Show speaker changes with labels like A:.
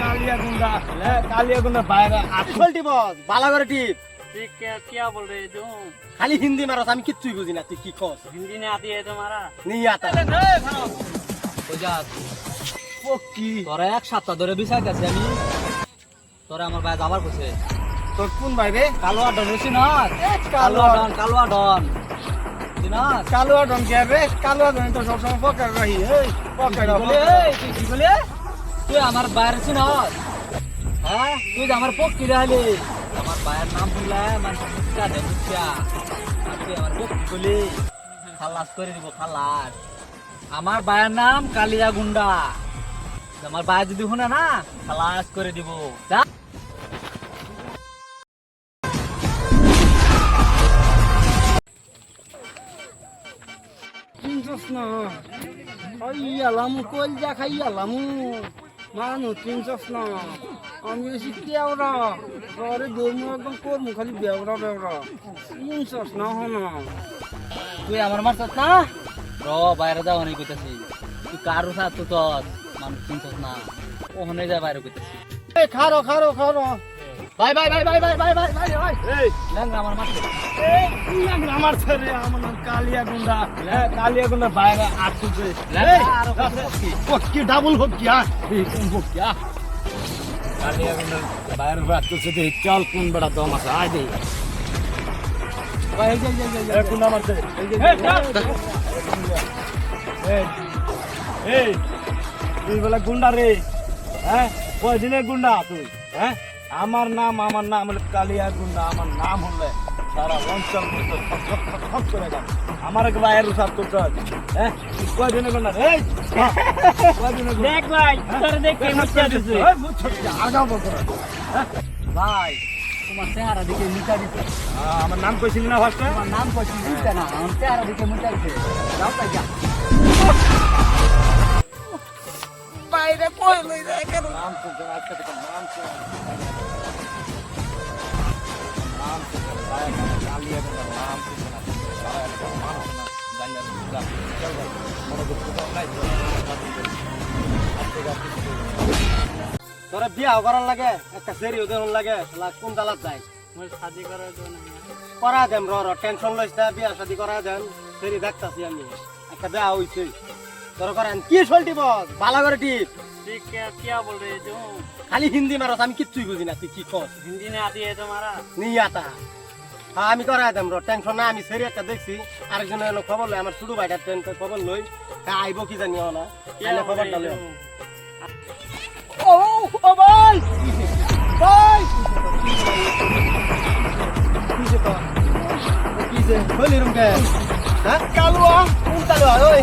A: কালিয়া কালিয়া
B: খালি হিন্দি মারস আমি কিচ্ছুই বুঝি না তুই কি কস?
A: হিন্দি
C: তোরা এক সপ্তাহ ধরে বিষয় গেছে আমি। তোরা আমার ভাই আবার বসে
A: তোর কোন
C: ভাই রে কালো আডন
A: হইছিস
C: না কালো আডন কালো আডন
A: কালুয়া ডন কে রে? কালুয়া ডন তো সবসময় পকেট রহি এই পকেট
C: বলে এই তুই কি বলে? তুই আমার বাইরে হ্যাঁ? তুই আমার পক্ষী রাহলি আমার বাইরের নাম বললে মানে দে তুই আমার পক্ষী বলি। খালাস করে দিব খালাস। আমার বাইরের নাম কালিয়া গুন্ডা। আমার বাইরে যদি শুনে না খালাস করে দিব। যা।
A: না। খাইয়ালাম কল যা খাইয়ালাম। মানুষ চিনছস না। আমি বেশি কেওড়া। ঘরে দৌড়মু একদম করমু খালি বেওড়া বেওড়া। চিনছস না হনা
C: তুই আমার মারছস না? র বাইরে যাও অনেক কইতাছি। তুই কারও সাথ তো তোর মানুষ চিনছস না। ওখানে যা বাইরে কইতাছি।
A: খারো খারো খারো।
C: বাই বাই বাই বাই বাই বাই বাই বাই বাই
A: এই।
C: ল্যাংরা আমার মারছে
A: এই আমার ছেলে আমার নাম কালিয়া গুন্ডা কালিয়া গুন্ডা বাইরে আসছে
C: ল্যাংরা আরও কাছে
A: পক্কি ডাবল হোক কিয়া এই কোন হোক কিয়া কালিয়া গুন্ডা বাইরে আসছে দে চল কোন বড় দম আছে আই দে
C: ভাই যাই যাই
A: এই কোন আমার ছেলে? এই যে এই এই তুই বলে গুন্ডা রে হ্যাঁ? কয়দিনের গুন্ডা তুই হ্যাঁ? আমার নাম আমার নাম হলো কালিয়া গুন্ডা আমার নাম হলে সারা অঞ্চল করে গেল আমার এক ভাইয়ের উসার তো চল হ্যাঁ? তুই কয়দিনের গুন্ডা? রে
C: দেখ ভাই তোর দেখ কে দিছে
A: এই, মুচ্ছা দিছে, আগাও বকর। হ্যাঁ?
C: ভাই তোমার চেহারা দেখে মুচ্ছা দিছে।
A: আমার নাম কইছিলি না ফার্স্টে
C: তোমার নাম কইছি দিছে না আমার চেহারা দেখে মুচ্ছা দিছে। যাও তাই যা
A: বাইরে কই লই কেন নাম তো আজকে থেকে নাম তো নাম তো নাম তো মনে
B: তোরা বিয়া করার লাগে একটা সেরি উদাহরণ লাগে কোন দালাত যায়
C: শাদি করার জন্য
B: করা দেন র র টেনশন লইস বিয়া শাদি করা দেন সেরি দেখতাছি আমি একটা বিয়া হইছে তোর করেন কি সলটি বস ভালো করে টিপ খালি হিন্দি মারস আমি কিচ্ছুই বুঝি না তুই কি কস?
C: হিন্দি না দিয়ে তো মারা?
B: নিয়ে আতা হ্যাঁ আমি করাই দাম টেনশন না আমি সেরি একটা দেখছি আরেকজনের এলো খবর লই আমার ছোট ভাইটার ট্রেন খবর লই হ্যাঁ আইব কি জানি না
C: এলো
B: খবরটা লই। ও ও বল! বল! কিসে তো কে হ্যাঁ? কালুয়া কোন কালুয়া? ওই